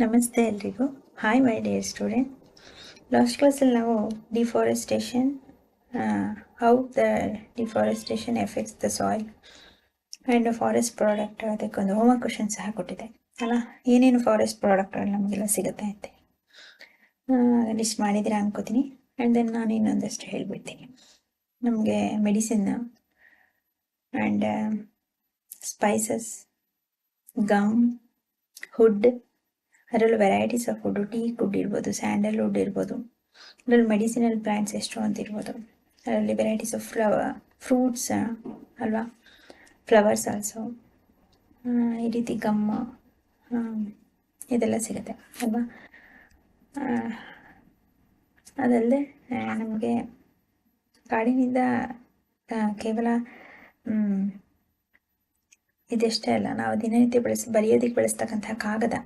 ನಮಸ್ತೆ ಎಲ್ರಿಗೂ. Hi my dear student last ಕ್ಲಾಸಲ್ಲಿ ನಾವು deforestation how the deforestation effects the soil and forest product ಅದಕ್ಕೊಂದು ಹೋಮ ಕ್ವಶನ್ ಸಹ ಕೊಟ್ಟಿದೆ ಅಲ್ಲ, ಏನೇನು ಫಾರೆಸ್ಟ್ ಪ್ರಾಡಕ್ಟ್ ನಮಗೆಲ್ಲ ಸಿಗುತ್ತೆ ಅಂತ ಲಿಸ್ಟ್ ಮಾಡಿದರೆ ಅನ್ಕೋತೀನಿ. ಆ್ಯಂಡ್ ದೆನ್ ನಾನು ಇನ್ನೊಂದಷ್ಟು ಹೇಳ್ಬಿಡ್ತೀನಿ. ನಮಗೆ ಮೆಡಿಸಿನ್ ಆ್ಯಂಡ್ ಸ್ಪೈಸಸ್ ಗಮ್ ಹುಡ್ ಅದರಲ್ಲೂ varieties of food tea food ಇರ್ಬೋದು ಸ್ಯಾಂಡಲ್ವುಡ್ ಇರ್ಬೋದು. ಅದರಲ್ಲಿ ಮೆಡಿಸಿನಲ್ ಪ್ಲಾಂಟ್ಸ್ ಎಷ್ಟು ಅಂತ ಇರ್ಬೋದು. ಅದರಲ್ಲಿ ವೆರೈಟೀಸ್ ಆಫ್ ಫ್ಲವರ್ ಫ್ರೂಟ್ಸ್ ಅಲ್ವಾ? ಫ್ಲವರ್ಸ್ ಆಲ್ಸೋ ಈ ರೀತಿ ಗಮ್ಮ ಇದೆಲ್ಲ ಸಿಗುತ್ತೆ, ಅಲ್ವಾ? ಅದಲ್ಲದೆ ನಮಗೆ ಕಾಡಿನಿಂದ ಕೇವಲ ಇದಷ್ಟೇ ಅಲ್ಲ, ನಾವು ದಿನನಿತ್ಯ ಬಳಸಿ ಬರೆಯೋದಕ್ಕೆ ಬಳಸ್ತಕ್ಕಂಥ ಕಾಗದ.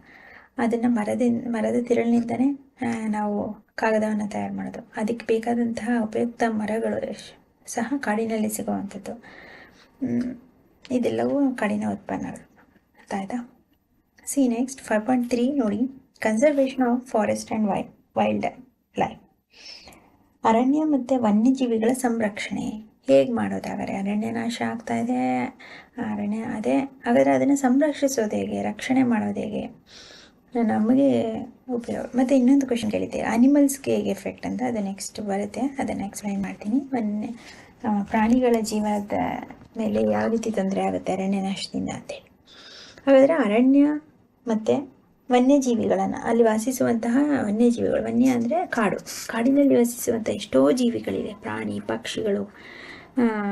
ಅದನ್ನು ಮರದಿಂದ ಮರದ ತಿರುಳಿನಿಂದನೇ ನಾವು ಕಾಗದವನ್ನು ತಯಾರು ಮಾಡೋದು. ಅದಕ್ಕೆ ಬೇಕಾದಂತಹ ಉಪಯುಕ್ತ ಮರಗಳು ಸಹ ಕಾಡಿನಲ್ಲಿ ಸಿಗುವಂಥದ್ದು ಇದೆಲ್ಲವೂ ಕಾಡಿನ ಉತ್ಪನ್ನಗಳು. ಅರ್ಥ ಆಯ್ತಾ see next five point three ನೋಡಿ. Conservation of forest and Y wildlife ಅರಣ್ಯ ಮತ್ತು ವನ್ಯಜೀವಿಗಳ ಸಂರಕ್ಷಣೆ. ಹೇಗೆ ಮಾಡೋದಾದರೆ ಅರಣ್ಯ ನಾಶ ಆಗ್ತಾ ಇದೆ ಅರಣ್ಯ ಅದೇ, ಹಾಗಾದರೆ ಅದನ್ನು ಸಂರಕ್ಷಿಸೋದು ಹೇಗೆ? ರಕ್ಷಣೆ ಮಾಡೋದು ಹೇಗೆ? ನಮಗೆ ಉಪಯೋಗ, ಮತ್ತು ಇನ್ನೊಂದು ಕ್ವಶನ್ ಕೇಳಿದ್ದೆ ಅನಿಮಲ್ಸ್ಗೆ ಹೇಗೆ ಎಫೆಕ್ಟ್ ಅಂತ, ಅದು ನೆಕ್ಸ್ಟ್ ಬರುತ್ತೆ. ಅದನ್ನು ಎಕ್ಸ್ಪ್ಲೈನ್ ಮಾಡ್ತೀನಿ. ವನ್ಯ ಪ್ರಾಣಿಗಳ ಜೀವನದ ಮೇಲೆ ಯಾವ ರೀತಿ ತೊಂದರೆ ಆಗುತ್ತೆ ಅರಣ್ಯ ನಾಶದಿಂದ ಅಂತೇಳಿ ಹಾಗಾದರೆ ಅರಣ್ಯ ಮತ್ತು ವನ್ಯಜೀವಿಗಳನ್ನು, ಅಲ್ಲಿ ವಾಸಿಸುವಂತಹ ವನ್ಯಜೀವಿಗಳು, ವನ್ಯ ಅಂದರೆ ಕಾಡು. ಕಾಡಿನಲ್ಲಿ ವಾಸಿಸುವಂಥ ಎಷ್ಟೋ ಜೀವಿಗಳಿವೆ, ಪ್ರಾಣಿ, ಪಕ್ಷಿಗಳು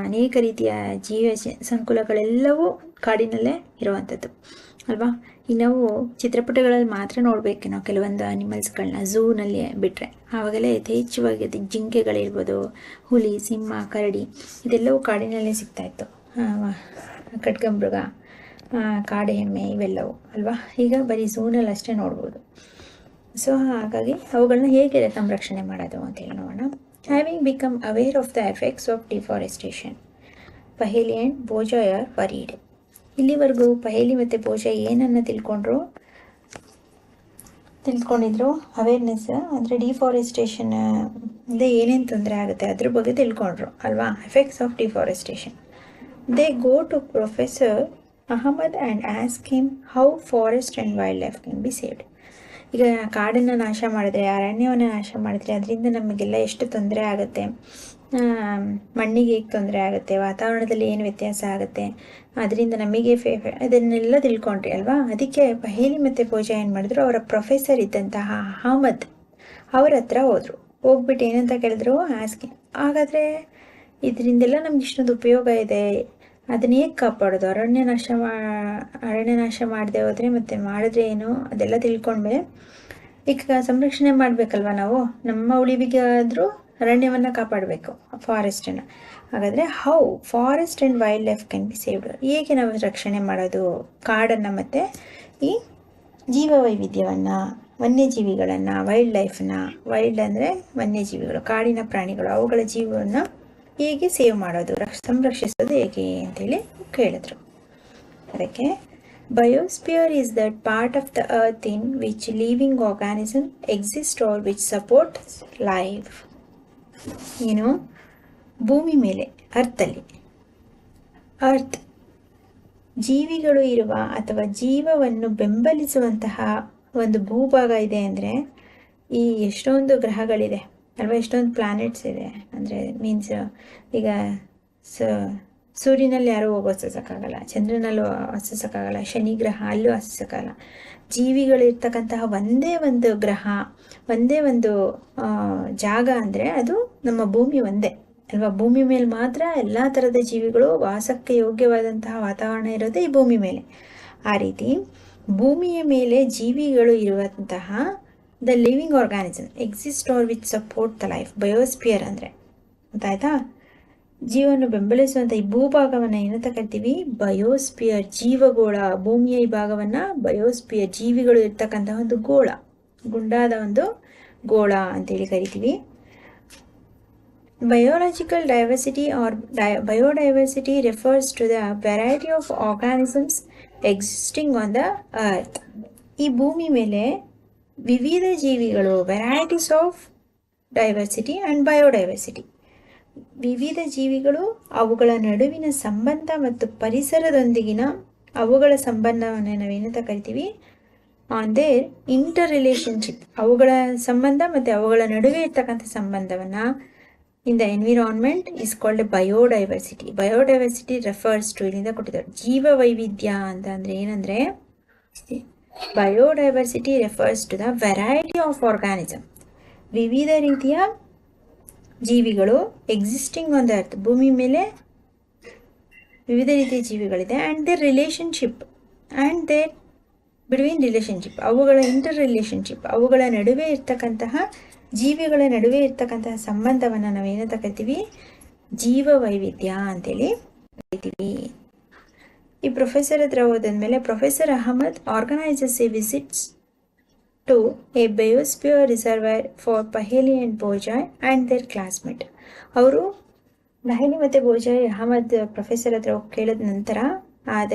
ಅನೇಕ ರೀತಿಯ ಜೀವ ಸಂಕುಲಗಳೆಲ್ಲವೂ ಕಾಡಿನಲ್ಲೇ ಇರುವಂಥದ್ದು ಅಲ್ವಾ? ಈಗ ನಾವು ಚಿತ್ರಪಟಗಳಲ್ಲಿ ಮಾತ್ರ ನೋಡಬೇಕು ನಾವು ಕೆಲವೊಂದು ಅನಿಮಲ್ಸ್ಗಳನ್ನ ಝೂನಲ್ಲಿ ಬಿಟ್ಟರೆ ಆವಾಗೆಲ್ಲ ಯಥೇಚ್ಛವಾಗಿ ಅದು ಜಿಂಕೆಗಳಿರ್ಬೋದು, ಹುಲಿ, ಸಿಂಹ, ಕರಡಿ ಇದೆಲ್ಲವೂ ಕಾಡಿನಲ್ಲೇ ಸಿಗ್ತಾಯಿತ್ತು ಖಡ್ಗಮೃಗ ಕಟ್ಕಂಬೃಗ ಕಾಡು ಎಮ್ಮೆ ಇವೆಲ್ಲವೂ ಅಲ್ವಾ? ಈಗ ಬರೀ ಝೂನಲ್ಲಿ ಅಷ್ಟೇ ನೋಡ್ಬೋದು. ಸೊ ಹಾಗಾಗಿ ಅವುಗಳನ್ನ ಹೇಗೆ ಸಂರಕ್ಷಣೆ ಮಾಡೋದು ಅಂತೇಳಿ ನೋಡೋಣ. Having become aware of the effects of deforestation Paheli and Boojho are worried. ಇಲ್ಲಿವರೆಗೂ ಪಹೇಲಿ ಮತ್ತು ಪೋಷ ಏನನ್ನು ತಿಳ್ಕೊಂಡ್ರು? ತಿಳ್ಕೊಂಡಿದ್ರು. ಅವೇರ್ನೆಸ್ ಅಂದರೆ ಡಿಫಾರೆಸ್ಟೇಷನ್ ಇಂದ ಏನೇನು ತೊಂದರೆ ಆಗುತ್ತೆ ಅದ್ರ ಬಗ್ಗೆ ತಿಳ್ಕೊಂಡ್ರು, ಅಲ್ವಾ? Effects of deforestation they go to professor Ahmad and ask him how forest and wildlife can be saved ಈಗ ಕಾಡನ್ನು ನಾಶ ಮಾಡಿದ್ರೆ, ಅರಣ್ಯವನ್ನು ನಾಶ ಮಾಡಿದ್ರೆ, ಅದರಿಂದ ನಮಗೆಲ್ಲ ಎಷ್ಟು ತೊಂದರೆ ಆಗುತ್ತೆ? ಮಣ್ಣಿಗೆ ಹೇಗೆ ತೊಂದರೆ ಆಗುತ್ತೆ, ವಾತಾವರಣದಲ್ಲಿ ಏನು ವ್ಯತ್ಯಾಸ ಆಗುತ್ತೆ, ಅದರಿಂದ ನಮಗೆ ಫೇ ಅದನ್ನೆಲ್ಲ ತಿಳ್ಕೊಂಡ್ರಿ ಅಲ್ವಾ? ಅದಕ್ಕೆ ಪಹೇಲಿ ಮತ್ತು ಪೂಜಾ ಏನು ಮಾಡಿದ್ರು, ಅವರ ಪ್ರೊಫೆಸರ್ ಇದ್ದಂತಹ ಅಹಮದ್ ಅವ್ರ ಹತ್ರ ಹೋದರು. ಹೋಗ್ಬಿಟ್ಟು ಏನಂತ ಕೇಳಿದ್ರು ಆಸ್ಕಿ ಹಾಗಾದರೆ ಇದರಿಂದೆಲ್ಲ ನಮ್ಗೆ ಇಷ್ಟೊಂದು ಉಪಯೋಗ ಇದೆ. ಅದನ್ನ ಹೇಗೆ ಕಾಪಾಡೋದು? ಅರಣ್ಯ ನಾಶ ಮಾ, ಅರಣ್ಯ ನಾಶ ಮಾಡದೆ ಹೋದರೆ ಮತ್ತು ಮಾಡಿದ್ರೆ ಏನು? ಅದೆಲ್ಲ ತಿಳ್ಕೊಂಡ್ಮೇಲೆ ಈಗ ಸಂರಕ್ಷಣೆ ಮಾಡಬೇಕಲ್ವ ನಾವು? ನಮ್ಮ ಉಳಿವಿಗೆ ಆದರೂ ಅರಣ್ಯವನ್ನು ಕಾಪಾಡಬೇಕು ಫಾರೆಸ್ಟನ್ನು ಹಾಗಾದರೆ how forest and wildlife can be saved ಹೇಗೆ ನಾವು ರಕ್ಷಣೆ ಮಾಡೋದು? ಕಾಡನ್ನು ಮತ್ತು ಈ ಜೀವ ವೈವಿಧ್ಯವನ್ನು ವನ್ಯಜೀವಿಗಳನ್ನು ವೈಲ್ಡ್ ಲೈಫನ್ನ ವೈಲ್ಡ್ ಅಂದರೆ ವನ್ಯಜೀವಿಗಳು, ಕಾಡಿನ ಪ್ರಾಣಿಗಳು, ಅವುಗಳ ಜೀವವನ್ನು ಹೇಗೆ ಸೇವ್ ಮಾಡೋದು, ರಕ್ಷ- ಸಂರಕ್ಷಿಸೋದು ಹೇಗೆ ಅಂತೇಳಿ ಕೇಳಿದ್ರು. ಅದಕ್ಕೆ biosphere is that part of the earth in which living organism exist or which support life ಏನು? ಭೂಮಿ ಮೇಲೆ, ಅರ್ಥಲ್ಲಿ. ಅರ್ಥ್. ಜೀವಿಗಳು ಇರುವ ಅಥವಾ ಜೀವವನ್ನು ಬೆಂಬಲಿಸುವಂತಹ ಒಂದು ಭೂಭಾಗ ಇದೆ ಅಂದರೆ ಈ ಎಷ್ಟೊಂದು ಗ್ರಹಗಳಿದೆ. ಅಲ್ವಾ, ಎಷ್ಟೊಂದು ಪ್ಲಾನೆಟ್ಸ್ ಇದೆ. ಅಂದರೆ ಮೀನ್ಸ್ ಈಗ ಸ ಸೂರ್ಯನಲ್ಲಿ ಯಾರೂ ಹೋಗಿ ವಾಸಿಸೋಕ್ಕಾಗಲ್ಲ, ಚಂದ್ರನಲ್ಲೂ ವಾಸಿಸೋಕ್ಕಾಗಲ್ಲ, ಶನಿ ಗ್ರಹ ಅಲ್ಲೂ ವಾಸಿಸೋಕ್ಕಾಗಲ್ಲ. ಜೀವಿಗಳಿರ್ತಕ್ಕಂತಹ ಒಂದೇ ಒಂದು ಗ್ರಹ, ಒಂದೇ ಒಂದು ಜಾಗ ಅಂದರೆ ಅದು ನಮ್ಮ ಭೂಮಿ ಒಂದೇ ಅಲ್ವಾ? ಭೂಮಿ ಮೇಲೆ ಮಾತ್ರ ಎಲ್ಲ ಥರದ ಜೀವಿಗಳು ವಾಸಕ್ಕೆ ಯೋಗ್ಯವಾದಂತಹ ವಾತಾವರಣ ಇರೋದು ಈ ಭೂಮಿ ಮೇಲೆ. ಆ ರೀತಿ ಭೂಮಿಯ ಮೇಲೆ ಜೀವಿಗಳು ಇರುವಂತಹ the living organism, exist or with support the life biosphere ಅಂದರೆ. ಗೊತ್ತಾಯ್ತಾ? ಜೀವವನ್ನು ಬೆಂಬಲಿಸುವಂಥ ಈ ಭೂಭಾಗವನ್ನು ಏನಂತ ಕರಿತೀವಿ? ಬಯೋಸ್ಪಿಯರ್ ಜೀವಗೋಳ, ಭೂಮಿಯ ಈ ಭಾಗವನ್ನು ಬಯೋಸ್ಪಿಯರ್ ಜೀವಿಗಳು ಇರ್ತಕ್ಕಂಥ ಒಂದು ಗೋಳ, ಗುಂಡಾದ ಒಂದು ಗೋಳ ಅಂತೇಳಿ ಕರಿತೀವಿ. Biological diversity or dye biodiversity refers to the variety of organisms existing on the earth ಈ ಭೂಮಿ ಮೇಲೆ ವಿವಿಧ ಜೀವಿಗಳು varieties of diversity and biodiversity ವಿವಿಧ ಜೀವಿಗಳು ಅವುಗಳ ನಡುವಿನ ಸಂಬಂಧ ಮತ್ತು ಪರಿಸರದೊಂದಿಗಿನ ಅವುಗಳ ಸಂಬಂಧವನ್ನು ನಾವೇನಂತ ಕರಿತೀವಿ? ಆನ್ ಇಂಟರ್ ರಿಲೇಷನ್ಶಿಪ್ ಅವುಗಳ ಸಂಬಂಧ ಮತ್ತು ಅವುಗಳ ನಡುವೆ ಇರ್ತಕ್ಕಂಥ ಸಂಬಂಧವನ್ನು in the environment is called biodiversity biodiversity refers to ಇಲ್ಲಿಂದ ಕೊಟ್ಟಿದ್ದಾರೆ. ಜೀವ ವೈವಿಧ್ಯ ಅಂತ ಅಂದರೆ ಏನಂದರೆ biodiversity refers to the variety of organism ವಿವಿಧ ರೀತಿಯ ಜೀವಿಗಳು ಎಕ್ಸಿಸ್ಟಿಂಗ್ ಆನ್ ದ ಅರ್ತ್ ಭೂಮಿ ಮೇಲೆ ವಿವಿಧ ರೀತಿಯ ಜೀವಿಗಳಿದೆ and they relationship and they between relationship ಅವುಗಳ ಇಂಟರ್ ರಿಲೇಷನ್ಶಿಪ್ ಅವುಗಳ ನಡುವೆ ಇರ್ತಕ್ಕಂತಹ ಜೀವಿಗಳ ನಡುವೆ ಇರ್ತಕ್ಕಂತಹ ಸಂಬಂಧವನ್ನು ನಾವೇನಂತ ಕರಿತೀವಿ? ಜೀವ ವೈವಿಧ್ಯ ಅಂತೇಳಿ ಕರಿತೀವಿ. ಈ ಪ್ರೊಫೆಸರ್ ಹತ್ರ ಹೋದಾದ್ಮೇಲೆ professor Ahmad organises a visits to a biosphere reservoir for Paheli and Boojho and their classmate ಅವರು ನಹಲಿ ಮತ್ತು ಬೋಜಾಯ್ ಅಹಮದ್ ಪ್ರೊಫೆಸರ್ ಹತ್ರ ಕೇಳಿದ ನಂತರ ಅದ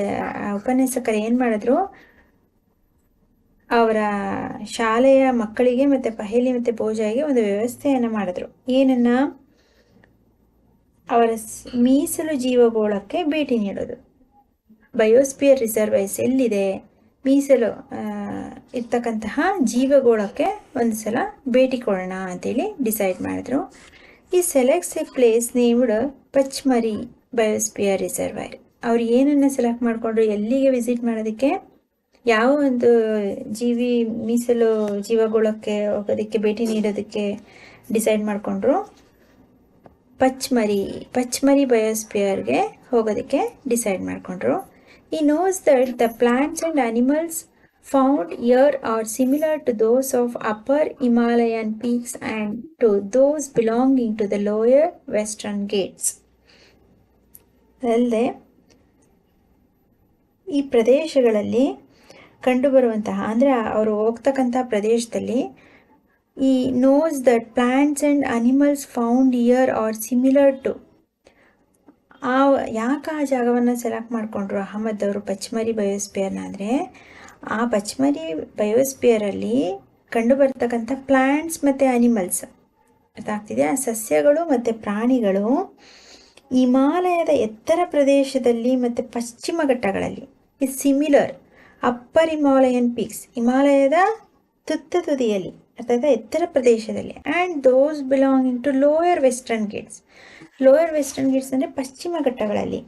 ಉಪನ್ಯಾಸಕರು ಏನು ಮಾಡಿದ್ರು? ಅವರ ಶಾಲೆಯ ಮಕ್ಕಳಿಗೆ ಮತ್ತು ಪಹೇಲಿ ಮತ್ತು ಬೋಜಾಯಿಗೆ ಒಂದು ವ್ಯವಸ್ಥೆಯನ್ನು ಮಾಡಿದ್ರು. ಏನನ್ನ? ಅವರ ಮೀಸಲು ಜೀವಗೋಳಕ್ಕೆ ಭೇಟಿ ನೀಡೋದು. ಬಯೋಸ್ಪಿಯರ್ ರಿಸರ್ವೈಸ್ ಎಲ್ಲಿದೆ? ಮೀಸಲು ಇರ್ತಕ್ಕಂತಹ ಜೀವಗೋಳಕ್ಕೆ ಒಂದು ಸಲ ಭೇಟಿ ಕೊಡೋಣ ಅಂತೇಳಿ ಡಿಸೈಡ್ ಮಾಡಿದ್ರು. ಈ selects a place named Pachmarhi biosphere reservoir ಅವ್ರು ಏನನ್ನು ಸೆಲೆಕ್ಟ್ ಮಾಡಿಕೊಂಡ್ರು, ಎಲ್ಲಿಗೆ ವಿಸಿಟ್ ಮಾಡೋದಕ್ಕೆ, ಯಾವ ಒಂದು ಜೀವಿ ಮೀಸಲು ಜೀವಗೋಳಕ್ಕೆ ಹೋಗೋದಕ್ಕೆ, ಭೇಟಿ ನೀಡೋದಕ್ಕೆ ಡಿಸೈಡ್ ಮಾಡಿಕೊಂಡ್ರು. ಪಚ್ಮರಿ ಪಚ್ಮರಿ ಬಯೋಸ್ಪಿಯರ್ಗೆ ಹೋಗೋದಕ್ಕೆ ಡಿಸೈಡ್ ಮಾಡಿಕೊಂಡ್ರು. ಈ knows that the plants and animals found here are similar to those of upper Himalayan peaks and to those belonging to the lower Western Ghats ಅಲ್ಲದೆ ಈ ಪ್ರದೇಶಗಳಲ್ಲಿ ಕಂಡುಬರುವಂತಹ, ಅಂದರೆ ಅವರು ಹೋಗ್ತಕ್ಕಂಥ ಪ್ರದೇಶದಲ್ಲಿ ಈ knows that plants and animals found here are similar to ಆ ಯಾಕೆ ಆ ಜಾಗವನ್ನು ಸೆಲೆಕ್ಟ್ ಮಾಡಿಕೊಂಡ್ರು ಅಹಮದ್ ಅವರು ಪಚ್ಮರಿ ಬಯೋಸ್ಪಿಯರ್ನ ಅಂದರೆ ಆ ಪಚ್ಮರಿ ಬಯೋಸ್ಪಿಯರಲ್ಲಿ ಕಂಡುಬರ್ತಕ್ಕಂಥ ಪ್ಲ್ಯಾಂಟ್ಸ್ ಮತ್ತು ಅನಿಮಲ್ಸ್. ಅರ್ಥ ಆ ಸಸ್ಯಗಳು ಮತ್ತು ಪ್ರಾಣಿಗಳು ಹಿಮಾಲಯದ ಎತ್ತರ ಪ್ರದೇಶದಲ್ಲಿ ಮತ್ತು ಪಶ್ಚಿಮ ಘಟ್ಟಗಳಲ್ಲಿ. Is similar upper Himalayan peaks ಹಿಮಾಲಯದ ತುತ್ತ ತುದಿಯಲ್ಲಿ ಅರ್ಥಾತ್ ಎತ್ತರ ಪ್ರದೇಶದಲ್ಲಿ. And those belonging to lower Western Ghats lower Western Ghats ಅಂದರೆ ಪಶ್ಚಿಮ ಘಟ್ಟಗಳಲ್ಲಿ.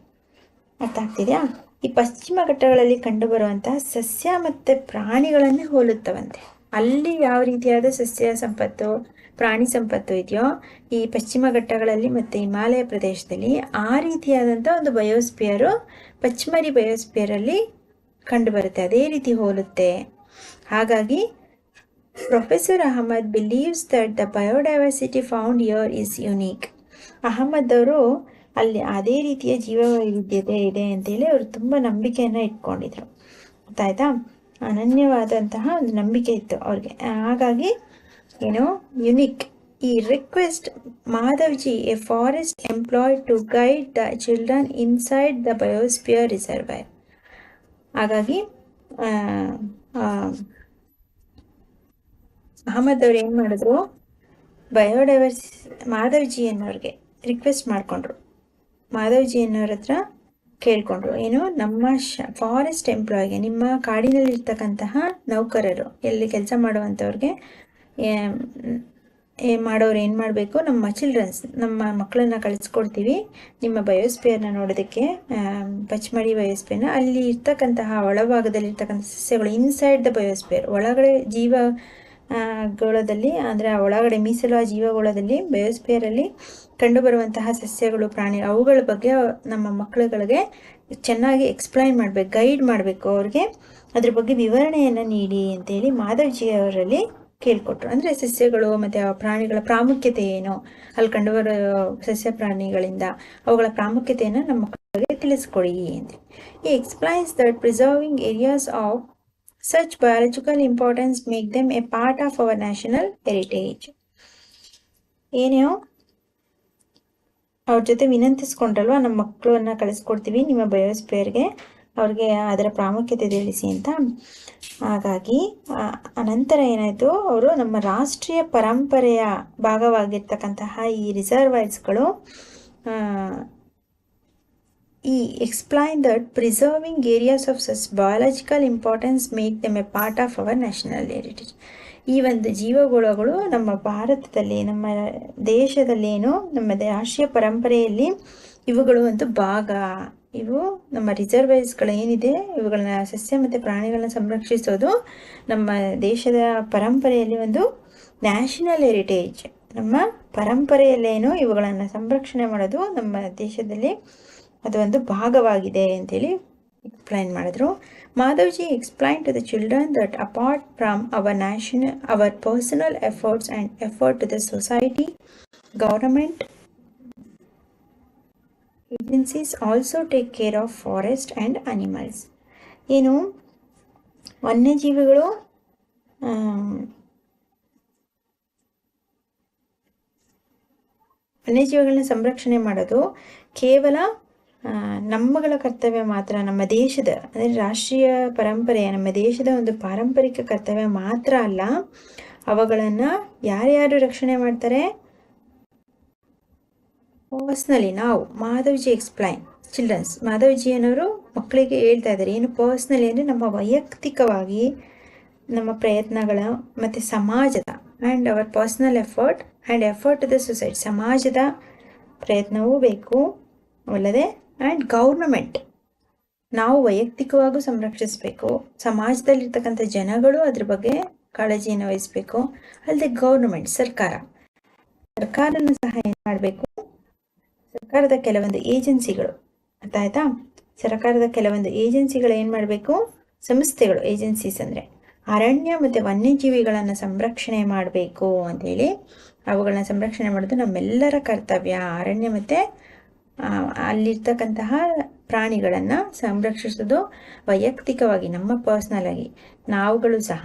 ಅರ್ಥ ಆಗ್ತಿದೆಯಾ? ಈ ಪಶ್ಚಿಮ ಘಟ್ಟಗಳಲ್ಲಿ ಕಂಡುಬರುವಂತಹ ಸಸ್ಯ ಮತ್ತು ಪ್ರಾಣಿಗಳನ್ನೇ ಹೋಲುತ್ತವಂತೆ. ಅಲ್ಲಿ ಯಾವ ರೀತಿಯಾದ ಸಸ್ಯ ಸಂಪತ್ತು, ಪ್ರಾಣಿ ಸಂಪತ್ತು ಇದೆಯೋ, ಈ ಪಶ್ಚಿಮ ಘಟ್ಟಗಳಲ್ಲಿ ಮತ್ತು ಹಿಮಾಲಯ ಪ್ರದೇಶದಲ್ಲಿ ಆ ರೀತಿಯಾದಂಥ ಒಂದು ಬಯೋಸ್ಪಿಯರು ಪಚ್ಮರಿ ಬಯೋಸ್ಪಿಯರಲ್ಲಿ ಕಂಡುಬರುತ್ತೆ. ಅದೇ ರೀತಿ ಹೋಲುತ್ತೆ. ಹಾಗಾಗಿ professor Ahmad believes that the biodiversity found here is unique Ahmad ಅವರು ಅಲ್ಲಿ ಅದೇ ರೀತಿಯ ಜೀವ ವೈವಿಧ್ಯತೆ ಇದೆ ಅಂತೇಳಿ ಅವರು ತುಂಬ ನಂಬಿಕೆಯನ್ನು ಇಟ್ಕೊಂಡಿದ್ರು. ಗೊತ್ತಾಯ್ತಾ? ಅನನ್ಯವಾದಂತಹ ಒಂದು ನಂಬಿಕೆ ಇತ್ತು ಅವ್ರಿಗೆ. ಹಾಗಾಗಿ ಏನು ಯುನಿಕ್ ಈ request Madhavji a forest employed to guide the children inside the biosphere reservoir ಹಾಗಾಗಿ ಅಹಮದ್ ಅವ್ರು ಏನು ಮಾಡಿದ್ರು? ಬಯೋಡೈವರ್ಸ್ ಮಾಧವ್ಜಿ ಅನ್ನೋರಿಗೆ ರಿಕ್ವೆಸ್ಟ್ ಮಾಡಿಕೊಂಡ್ರು. ಮಾಧವ್ಜಿ ಅನ್ನೋರ ಹತ್ರ ಕೇಳಿಕೊಂಡ್ರು. ಏನು, ನಮ್ಮ ಶ ಫಾರೆಸ್ಟ್ ಎಂಪ್ಲಾಯ್ಗೆ ನಿಮ್ಮ ಕಾಡಿನಲ್ಲಿರ್ತಕ್ಕಂತಹ ನೌಕರರು, ಎಲ್ಲಿ ಕೆಲಸ ಮಾಡುವಂಥವ್ರಿಗೆ ಮಾಡೋರು ಏನು ಮಾಡಬೇಕು? ನಮ್ಮ ಚಿಲ್ಡ್ರನ್ಸ್ ನಮ್ಮ ಮಕ್ಕಳನ್ನ ಕಳಿಸ್ಕೊಡ್ತೀವಿ. ನಿಮ್ಮ ಬಯೋಸ್ಪಿಯರ್ನ ನೋಡೋದಕ್ಕೆ ಪಚ್ಮಡಿ ಬಯೋಸ್ಪಿಯರ್ನ ಅಲ್ಲಿ ಇರ್ತಕ್ಕಂತಹ ಒಳಭಾಗದಲ್ಲಿರ್ತಕ್ಕಂಥ ಸಸ್ಯಗಳು ಇನ್ಸೈಡ್ ದ ಬಯೋಸ್ಪಿಯರ್ ಒಳಗಡೆ ಜೀವ ಗೋಳದಲ್ಲಿ ಅಂದರೆ ಒಳಗಡೆ ಮೀಸಲು, ಆ ಜೀವಗೋಳದಲ್ಲಿ ಬಯೋಸ್ಪಿಯರಲ್ಲಿ ಕಂಡುಬರುವಂತಹ ಸಸ್ಯಗಳು, ಪ್ರಾಣಿ, ಅವುಗಳ ಬಗ್ಗೆ ನಮ್ಮ ಮಕ್ಕಳುಗಳಿಗೆ ಚೆನ್ನಾಗಿ ಎಕ್ಸ್ಪ್ಲೈನ್ ಮಾಡಬೇಕು ಗೈಡ್ ಮಾಡಬೇಕು. ಅವ್ರಿಗೆ ಅದ್ರ ಬಗ್ಗೆ ವಿವರಣೆಯನ್ನು ನೀಡಿ ಅಂತೇಳಿ ಮಾಧವ್ಜಿ ಅವರಲ್ಲಿ ಕೇಳಿಕೊಟ್ರು. ಅಂದರೆ ಸಸ್ಯಗಳು ಮತ್ತು ಆ ಪ್ರಾಣಿಗಳ ಪ್ರಾಮುಖ್ಯತೆ ಏನು? ಅಲ್ಲಿ ಕಂಡುಬರೋ ಸಸ್ಯ ಪ್ರಾಣಿಗಳಿಂದ ಅವುಗಳ ಪ್ರಾಮುಖ್ಯತೆಯನ್ನು ನಮ್ಮ ಮಕ್ಕಳಿಗೆ ತಿಳಿಸ್ಕೊಡಿ ಅಂತ ಈ explains that preserving areas of such biological importance make them a part of our national heritage. ಏನು ಅವ್ರ ಜೊತೆ ವಿನಂತಿಸ್ಕೊಂಡ್ರಲ್ವ? ನಮ್ಮ ಮಕ್ಕಳನ್ನ ಕಳಿಸ್ಕೊಡ್ತೀವಿ, ನಿಮ್ಮ ಬಯೋಸ್ಪಿಯರ್ಗೆ ಅವ್ರಿಗೆ ಅದರ ಪ್ರಾಮುಖ್ಯತೆ ತಿಳಿಸಿ ಅಂತ. ಹಾಗಾಗಿ ಅನಂತರ ಏನಾಯಿತು? ಅವರು ನಮ್ಮ ರಾಷ್ಟ್ರೀಯ ಪರಂಪರೆಯ ಭಾಗವಾಗಿರ್ತಕ್ಕಂತಹ ಈ ರಿಸರ್ವೈರ್ಸ್ಗಳು ಈ explain that preserving areas of such biological importance make them a part of our national heritage. ಈ ಒಂದು ಜೀವಗೋಳಗಳು ನಮ್ಮ ಭಾರತದಲ್ಲಿ ನಮ್ಮ ದೇಶದಲ್ಲೇನು ನಮ್ಮ ರಾಷ್ಟ್ರೀಯ ಪರಂಪರೆಯಲ್ಲಿ ಇವುಗಳು ಒಂದು ಭಾಗ ಇವು ನಮ್ಮ ರಿಸರ್ವೈಸ್ಗಳು ಏನಿದೆ ಇವುಗಳನ್ನ ಸಸ್ಯ ಮತ್ತು ಪ್ರಾಣಿಗಳನ್ನ ಸಂರಕ್ಷಿಸೋದು ನಮ್ಮ ದೇಶದ ಪರಂಪರೆಯಲ್ಲಿ ಒಂದು ನ್ಯಾಷನಲ್ ಹೆರಿಟೇಜ್ ನಮ್ಮ ಪರಂಪರೆಯಲ್ಲೇನು ಇವುಗಳನ್ನು ಸಂರಕ್ಷಣೆ ಮಾಡೋದು ನಮ್ಮ ದೇಶದಲ್ಲಿ ಅದು ಒಂದು ಭಾಗವಾಗಿದೆ ಅಂತೇಳಿ ಎಕ್ಸ್ಪ್ಲೈನ್ ಮಾಡಿದ್ರು. Madhavji explain to the children that apart from our national our personal efforts and effort to the society government agencies also take care of forest and animals ಏನು? ವನ್ಯಜೀವಿಗಳು ವನ್ಯಜೀವಿಗಳನ್ನ ಸಂರಕ್ಷಣೆ ಮಾಡೋದು ಕೇವಲ ನಮ್ಮಗಳ ಕರ್ತವ್ಯ ಮಾತ್ರ ನಮ್ಮ ದೇಶದ ಅಂದರೆ ರಾಷ್ಟ್ರೀಯ ಪರಂಪರೆಯ ನಮ್ಮ ದೇಶದ ಒಂದು ಪಾರಂಪರಿಕ ಕರ್ತವ್ಯ ಮಾತ್ರ ಅಲ್ಲ, ಅವುಗಳನ್ನು ಯಾರ್ಯಾರು ರಕ್ಷಣೆ ಮಾಡ್ತಾರೆ? ಪರ್ಸ್ನಲಿ ನಾವು, ಮಾಧವ್ಜಿ ಎಕ್ಸ್ಪ್ಲೈನ್ ಚಿಲ್ಡ್ರನ್ಸ್ ಮಾಧವ್ಜಿ ಅನ್ನೋರು ಮಕ್ಕಳಿಗೆ ಹೇಳ್ತಾ ಇದ್ದಾರೆ, ಏನು ಪರ್ಸ್ನಲಿ ಅಂದರೆ ನಮ್ಮ ವೈಯಕ್ತಿಕವಾಗಿ ನಮ್ಮ ಪ್ರಯತ್ನಗಳ ಮತ್ತು ಸಮಾಜದ and our personal effort and effort to the society ಸಮಾಜದ ಪ್ರಯತ್ನವೂ ಬೇಕು, ಅಲ್ಲದೆ ಆ್ಯಂಡ್ ಗೌರ್ನಮೆಂಟ್ ನಾವು ವೈಯಕ್ತಿಕವಾಗೂ ಸಂರಕ್ಷಿಸಬೇಕು. ಸಮಾಜದಲ್ಲಿರ್ತಕ್ಕಂಥ ಜನಗಳು ಅದ್ರ ಬಗ್ಗೆ ಕಾಳಜಿಯನ್ನು ವಹಿಸಬೇಕು. ಅಲ್ಲದೆ ಗೌರ್ನಮೆಂಟ್ ಸರ್ಕಾರ. ಸರ್ಕಾರನ ಸಹ ಏನು ಮಾಡಬೇಕು? ಸರ್ಕಾರದ ಕೆಲವೊಂದು ಏಜೆನ್ಸಿಗಳು. ಅರ್ಥ ಆಯ್ತಾ ಸರ್ಕಾರದ ಕೆಲವೊಂದು ಏಜೆನ್ಸಿಗಳು ಏನು ಮಾಡಬೇಕು? ಸಂಸ್ಥೆಗಳು, ಏಜೆನ್ಸೀಸ್ ಅಂದರೆ. ಅರಣ್ಯ ಮತ್ತು ವನ್ಯಜೀವಿಗಳನ್ನು ಸಂರಕ್ಷಣೆ ಮಾಡಬೇಕು ಅಂತೇಳಿ ಅವುಗಳನ್ನ ಸಂರಕ್ಷಣೆ ಮಾಡೋದು ನಮ್ಮೆಲ್ಲರ ಕರ್ತವ್ಯ. ಅರಣ್ಯ ಮತ್ತು ಅಲ್ಲಿರ್ತಕ್ಕಂತಹ ಪ್ರಾಣಿಗಳನ್ನು ಸಂರಕ್ಷಿಸೋದು ವೈಯಕ್ತಿಕವಾಗಿ, ನಮ್ಮ ಪರ್ಸ್ನಲ್ ಆಗಿ, ನಾವುಗಳು ಸಹ.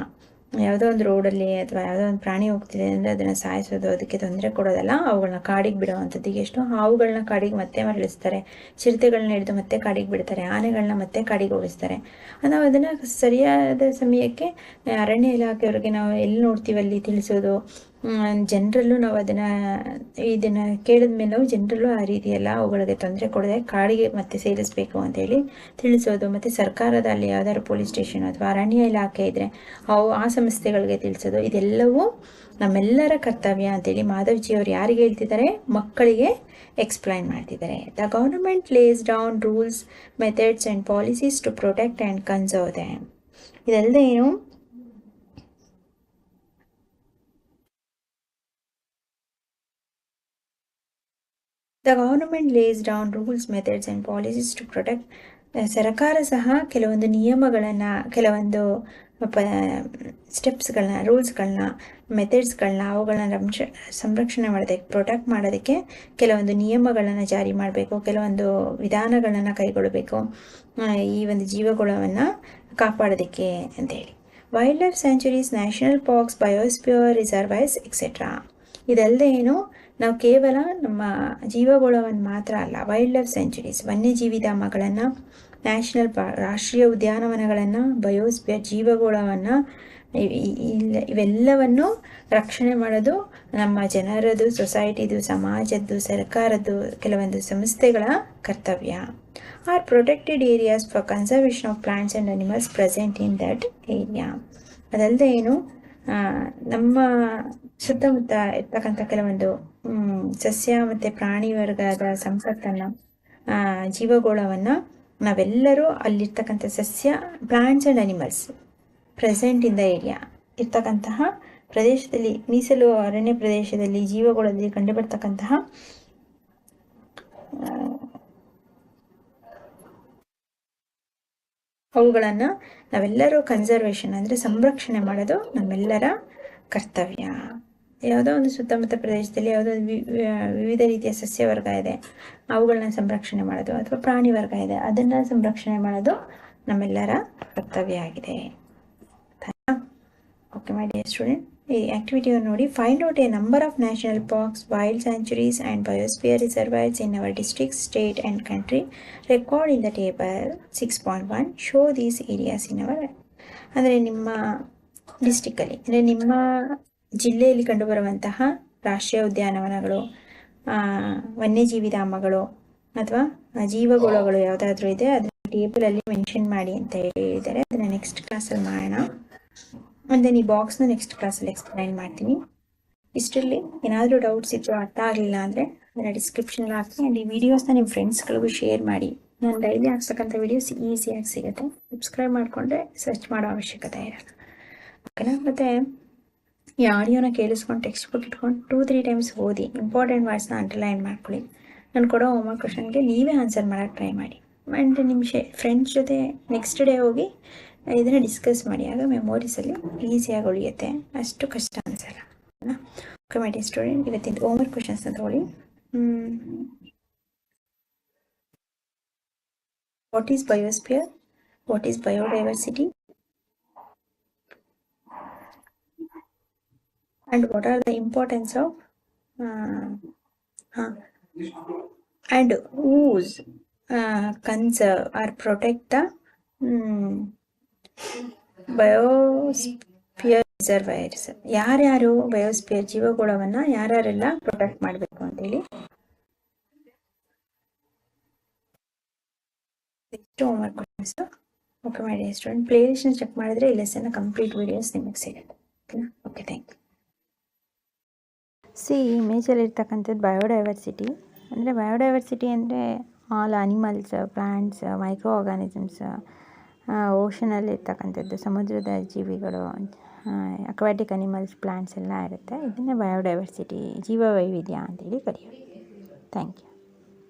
ಯಾವುದೋ ಒಂದು ರೋಡಲ್ಲಿ ಅಥವಾ ಯಾವುದೋ ಒಂದು ಪ್ರಾಣಿ ಹೋಗ್ತಿದೆ ಅಂದರೆ ಅದನ್ನು ಸಾಯಿಸೋದು, ಅದಕ್ಕೆ ತೊಂದರೆ ಕೊಡೋದಲ್ಲ ಅವುಗಳನ್ನ ಕಾಡಿಗೆ ಬಿಡೋವಂಥದ್ದು. ಈಗ ಎಷ್ಟೋ ಹಾವುಗಳನ್ನ ಕಾಡಿಗೆ ಮತ್ತೆ ಮರಳಿಸ್ತಾರೆ. ಚಿರತೆಗಳನ್ನ ಹಿಡಿದು ಮತ್ತೆ ಕಾಡಿಗೆ ಬಿಡ್ತಾರೆ. ಆನೆಗಳನ್ನ ಮತ್ತೆ ಕಾಡಿಗೆ ಓಡಿಸ್ತಾರೆ ನಾವು ಅದನ್ನು ಸರಿಯಾದ ಸಮಯಕ್ಕೆ ಅರಣ್ಯ ಇಲಾಖೆಯವರಿಗೆ ನಾವು ಎಲ್ಲಿ ನೋಡ್ತೀವಲ್ಲಿ ತಿಳಿಸೋದು? ಜನರಲ್ಲೂ ನಾವು ಅದನ್ನು ಇದನ್ನು ಕೇಳಿದ ಮೇಲೆ ನಾವು ಜನರಲ್ಲೂ ಆ ರೀತಿ ಎಲ್ಲ ಅವುಗಳಿಗೆ ತೊಂದರೆ ಕೊಡದೆ ಕಾಡಿಗೆ ಮತ್ತೆ ಸೇರಿಸಬೇಕು ಅಂತೇಳಿ ತಿಳಿಸೋದು, ಮತ್ತು ಸರ್ಕಾರದ ಅಲ್ಲಿ ಯಾವ್ದಾದ್ರು ಪೊಲೀಸ್ ಸ್ಟೇಷನ್ ಅಥವಾ ಅರಣ್ಯ ಇಲಾಖೆ ಇದ್ದರೆ ಅವು ಆ ಸಂಸ್ಥೆಗಳಿಗೆ ತಿಳಿಸೋದು. ಇದೆಲ್ಲವೂ ನಮ್ಮೆಲ್ಲರ ಕರ್ತವ್ಯ ಅಂತೇಳಿ ಮಾಧವ್ಜಿ ಅವರು ಯಾರಿಗೆ ಹೇಳ್ತಿದ್ದಾರೆ? ಮಕ್ಕಳಿಗೆ ಎಕ್ಸ್ಪ್ಲೈನ್ ಮಾಡ್ತಿದ್ದಾರೆ. The government lays down rules methods and policies to protect and conserve them ಇದಲ್ಲದೆ ಏನು? The government lays down rules methods and policies to protect ಸರ್ಕಾರ ಸಹ ಕೆಲವೊಂದು ನಿಯಮಗಳನ್ನು, ಕೆಲವೊಂದು, ಪ ಸ್ಟೆಪ್ಸ್ಗಳನ್ನ ರೂಲ್ಸ್ಗಳನ್ನ ಮೆಥಡ್ಸ್ಗಳನ್ನ ಅವುಗಳನ್ನ ರಂಶ, ಸಂರಕ್ಷಣೆ ಮಾಡೋದಕ್ಕೆ ಪ್ರೊಟೆಕ್ಟ್ ಮಾಡೋದಕ್ಕೆ ಕೆಲವೊಂದು ನಿಯಮಗಳನ್ನು ಜಾರಿ ಮಾಡಬೇಕು, ಕೆಲವೊಂದು ವಿಧಾನಗಳನ್ನು ಕೈಗೊಳ್ಳಬೇಕು ಈ ಒಂದು ಜೀವಗುಣವನ್ನು ಕಾಪಾಡೋದಕ್ಕೆ ಅಂತೇಳಿ wildlife sanctuaries national parks biosphere reserves etcetera ಇದಲ್ಲದೆ ಏನು ನಾವು ಕೇವಲ ನಮ್ಮ ಜೀವಗೋಳವನ್ನು ಮಾತ್ರ ಅಲ್ಲ ವೈಲ್ಡ್ ಲೈಫ್ ಸೆಂಚುರೀಸ್ ವನ್ಯಜೀವಿ ಧಾಮಗಳನ್ನು ನ್ಯಾಷನಲ್ ಪಾ ರಾಷ್ಟ್ರೀಯ ಉದ್ಯಾನವನಗಳನ್ನು ಬಯೋಸ್ಪಿಯರ್ ಜೀವಗೋಳವನ್ನು ಇವೆಲ್ಲವನ್ನು ರಕ್ಷಣೆ ಮಾಡೋದು ನಮ್ಮ ಜನರದು ಸೊಸೈಟಿದು ಸಮಾಜದ್ದು, ಸರ್ಕಾರದ್ದು, ಕೆಲವೊಂದು ಸಂಸ್ಥೆಗಳ ಕರ್ತವ್ಯ. Are protected areas for conservation of plants and animals present in that area ಅದಲ್ಲದೆ ಏನು ನಮ್ಮ ಸುತ್ತಮುತ್ತ ಇರ್ತಕ್ಕಂಥ ಕೆಲವೊಂದು ಸಸ್ಯ ಮತ್ತು ಪ್ರಾಣಿ ವರ್ಗದ ಸಂಪತ್ತನ್ನು ಜೀವಗೋಳವನ್ನು ನಾವೆಲ್ಲರೂ ಅಲ್ಲಿರ್ತಕ್ಕಂಥ ಸಸ್ಯ plants and animals present in the area ಇರ್ತಕ್ಕಂತಹ ಪ್ರದೇಶದಲ್ಲಿ, ಮೀಸಲು ಅರಣ್ಯ ಪ್ರದೇಶದಲ್ಲಿ ಜೀವಗಳಲ್ಲಿ ಕಂಡುಬರ್ತಕ್ಕಂತಹ ಅವುಗಳನ್ನು ನಾವೆಲ್ಲರೂ ಕನ್ಸರ್ವೇಷನ್ ಅಂದರೆ ಸಂರಕ್ಷಣೆ ಮಾಡೋದು ನಮ್ಮೆಲ್ಲರ ಕರ್ತವ್ಯ. ಯಾವುದೋ ಒಂದು ಸುತ್ತಮುತ್ತ ಪ್ರದೇಶದಲ್ಲಿ ಯಾವುದೋ ಒಂದು ವಿವಿಧ ರೀತಿಯ ಸಸ್ಯವರ್ಗ ಇದೆ. ಅವುಗಳನ್ನ ಸಂರಕ್ಷಣೆ ಮಾಡೋದು ಅಥವಾ ಪ್ರಾಣಿ ವರ್ಗ ಇದೆ. ಅದನ್ನು ಸಂರಕ್ಷಣೆ ಮಾಡೋದು ನಮ್ಮೆಲ್ಲರ ಕರ್ತವ್ಯ ಆಗಿದೆ. ಓಕೆ, ಮೈ ಡಿಯರ್ ಸ್ಟೂಡೆಂಟ್, ಈ ಆಕ್ಟಿವಿಟಿಯನ್ನು ನೋಡಿ. Find out a number of national parks, wild sanctuaries and biosphere reserves in our district state and country. Record in the table six point one. Show these areas in our, ಅಂದರೆ ನಿಮ್ಮ ಡಿಸ್ಟಿಕ್ಕಲ್ಲಿ ಅಂದರೆ ನಿಮ್ಮ ಜಿಲ್ಲೆಯಲ್ಲಿ ಕಂಡುಬರುವಂತಹ ರಾಷ್ಟ್ರೀಯ ಉದ್ಯಾನವನಗಳು ವನ್ಯಜೀವಿ ಧಾಮಗಳು ಅಥವಾ ಜೀವಗುಳಗಳು ಯಾವುದಾದ್ರೂ ಇದೆ ಅದನ್ನ ಟೇಬಲಲ್ಲಿ ಮೆನ್ಷನ್ ಮಾಡಿ ಅಂತ ಹೇಳಿದ್ದಾರೆ. ಅದನ್ನು ನೆಕ್ಸ್ಟ್ ಕ್ಲಾಸಲ್ಲಿ ಮಾಡೋಣ. ಮತ್ತು ಈ ಬಾಕ್ಸ್ನ ನೆಕ್ಸ್ಟ್ ಕ್ಲಾಸಲ್ಲಿ ಎಕ್ಸ್ಪ್ಲೈನ್ ಮಾಡ್ತೀನಿ. ಇಷ್ಟರಲ್ಲಿ ಏನಾದರೂ ಡೌಟ್ಸ್ ಇದ್ರು ಅರ್ಥ ಆಗಲಿಲ್ಲ ಅಂದರೆ ಅದನ್ನು ಡಿಸ್ಕ್ರಿಪ್ಷನಲ್ಲಿ ಹಾಕಿ ಆ್ಯಂಡ್ ಈ ವಿಡಿಯೋಸ್ನ ನಿಮ್ಮ ಫ್ರೆಂಡ್ಸ್ಗಳಿಗೂ ಶೇರ್ ಮಾಡಿ. ನಾನು ಡೈಲಿ ಹಾಕ್ಸಕ್ಕಂಥ ವಿಡಿಯೋಸ್ ಈಸಿಯಾಗಿ ಸಿಗುತ್ತೆ. ಸಬ್ಸ್ಕ್ರೈಬ್ ಮಾಡಿಕೊಂಡ್ರೆ ಸರ್ಚ್ ಮಾಡೋ ಅವಶ್ಯಕತೆ ಇರಲ್ಲ. ಓಕೆನಾ ಮತ್ತು ಈ ಆಡಿಯೋನ ಕೇಳಿಸ್ಕೊಂಡು ಟೆಕ್ಸ್ಟ್ ಬುಕ್ ಇಟ್ಕೊಂಡು ಟೂ ತ್ರೀ ಟೈಮ್ಸ್ ಓದಿ ಇಂಪಾರ್ಟೆಂಟ್ ವರ್ಡ್ಸ್ನ ಅಂಡರ್ಲೈನ್ ಮಾಡ್ಕೊಳ್ಳಿ. ನಾನು ಕೊಡೋ ಹೋಮ್ವರ್ಕ್ ಕ್ವಶನ್ಗೆ ನೀವೇ ಆನ್ಸರ್ ಮಾಡೋಕ್ಕೆ ಟ್ರೈ ಮಾಡಿ. ಆ್ಯಂಡ್ ನಿಮ್ಮ ಶೇ ಫ್ರೆಂಡ್ಸ್ ಜೊತೆ ನೆಕ್ಸ್ಟ್ ಡೇ ಹೋಗಿ ಇದನ್ನು ಡಿಸ್ಕಸ್ ಮಾಡಿ. ಆಗ ಮೆಮೊರೀಸಲ್ಲಿ ಈಸಿಯಾಗಿ ಉಳಿಯುತ್ತೆ. ಅಷ್ಟು ಕಷ್ಟ ಅನಿಸಲ್ಲ. ಓಕೆ ಮೈ ಡಿ ಸ್ಟೂಡೆಂಟ್ ಇವತ್ತಿನ ಹೋಮ್ವರ್ಕ್ ಕ್ವಶನ್ಸ್ನ ತಗೊಳ್ಳಿ. What is biosphere what is biodiversity and what are the importance of uh, huh, and whose uh, conserve or protect the um, biosphere reservoirs ಯಾರ್ಯಾರು ಬಯೋಸ್ಪಿಯರ್ ಜೀವಗೋಳವನ್ನು ಯಾರ್ಯಾರೆಲ್ಲ ಪ್ರೊಟೆಕ್ಟ್ ಮಾಡಬೇಕು ಅಂತೇಳಿ homework okay ಮಾಡಿ student play ಲಿಸ್ಟ್ನ check ಮಾಡಿದ್ರೆ ಈ ಲೆಸನ್ನ ಕಂಪ್ಲೀಟ್ ವಿಡಿಯೋಸ್ ನಿಮಗೆ ಸಿಗುತ್ತೆ. ಓಕೆ ಥ್ಯಾಂಕ್ ಯು ಸಿ ಇಮೇಜಲ್ಲಿರ್ತಕ್ಕಂಥದ್ದು ಬಯೋಡೈವರ್ಸಿಟಿ ಅಂದರೆ ಬಯೋಡೈವರ್ಸಿಟಿ ಅಂದರೆ all animals plants microorganisms ಓಷನಲ್ಲಿರ್ತಕ್ಕಂಥದ್ದು ಸಮುದ್ರದ ಜೀವಿಗಳು ಅಕ್ವಾಟಿಕ್ ಅನಿಮಲ್ಸ್ ಪ್ಲ್ಯಾಂಟ್ಸ್ ಎಲ್ಲ ಇರುತ್ತೆ. ಇದನ್ನೇ ಬಯೋಡೈವರ್ಸಿಟಿ ಜೀವ ವೈವಿಧ್ಯ ಅಂತೇಳಿ ಕರೆಯೋದು. Thank you